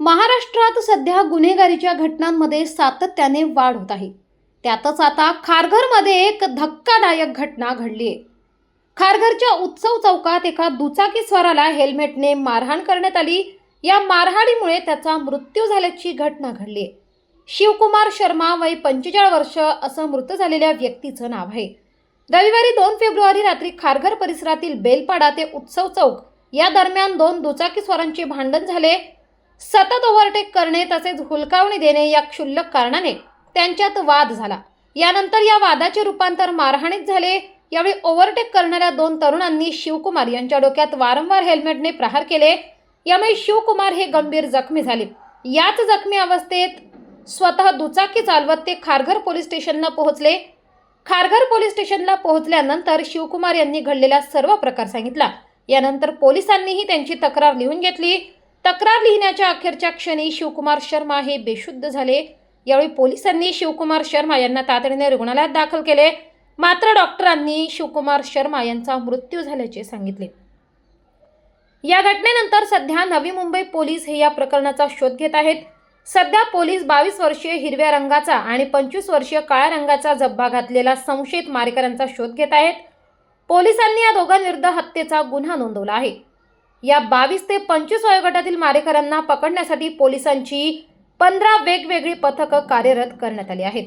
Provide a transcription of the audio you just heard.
महाराष्ट्रात सध्या गुन्हेगारीच्या घटनांमध्ये सातत्याने वाढ होत आहे. त्यातच आता खारघरमध्ये एक धक्कादायक घटना घडली आहे. खारघरच्या उत्सव चौकात एका दुचाकी स्वाराला हेल्मेटने मारहाण करण्यात आली. या मारहाणीमुळे त्याचा मृत्यू झाल्याची घटना घडली आहे. शिवकुमार शर्मा वय पंचेचाळीस वर्ष असं मृत झालेल्या व्यक्तीचं नाव आहे. रविवारी दोन फेब्रुवारी रात्री खारघर परिसरातील बेलपाडा ते उत्सव चौक या दरम्यान दोन दुचाकीस्वारांचे भांडण झाले. सतत ओव्हरटेक करणे तसेच हुलकावणी देणे या क्षुल्लक कारणाने त्यांच्यात वाद झाला. यानंतर या वादाचे रूपांतर मारहाणीत झाले. यावेळी ओव्हरटेक करणाऱ्या दोन तरुणांनी शिवकुमार यांच्या डोक्यात वारंवार हेल्मेटने प्रहार केले. यामुळे शिवकुमार हे गंभीर जखमी झाले. याच जखमी अवस्थेत स्वतः दुचाकी चालवत ते खारघर पोलीस स्टेशनला पोहोचले. खारघर पोलीस स्टेशनला पोहोचल्यानंतर शिवकुमार यांनी घडलेला सर्व प्रकार सांगितला. यानंतर पोलिसांनीही त्यांची तक्रार लिहून घेतली. तक्रार लिहिण्याच्या अखेरच्या क्षणी शिवकुमार शर्मा हे बेशुद्ध झाले. यावेळी पोलिसांनी शिवकुमार शर्मा यांना तातडीने रुग्णालयात दाखल केले. मात्र डॉक्टरांनी शिवकुमार शर्मा यांचा मृत्यू झाल्याचे सांगितले. या घटनेनंतर सध्या नवी मुंबई पोलीस हे या प्रकरणाचा शोध घेत आहेत. सध्या पोलीस बावीस वर्षीय हिरव्या रंगाचा आणि पंचवीस वर्षीय काळ्या रंगाचा जब्बा घातलेला संशयित मारेकऱ्यांचा शोध घेत आहेत. पोलिसांनी या दोघांविरुद्ध हत्येचा गुन्हा नोंदवला आहे. या बावीस ते पंचवीस वयोगटातील मारेकऱ्यांना पकडण्यासाठी पोलिसांची पंधरा वेगवेगळी पथकं कार्यरत करण्यात आली आहेत.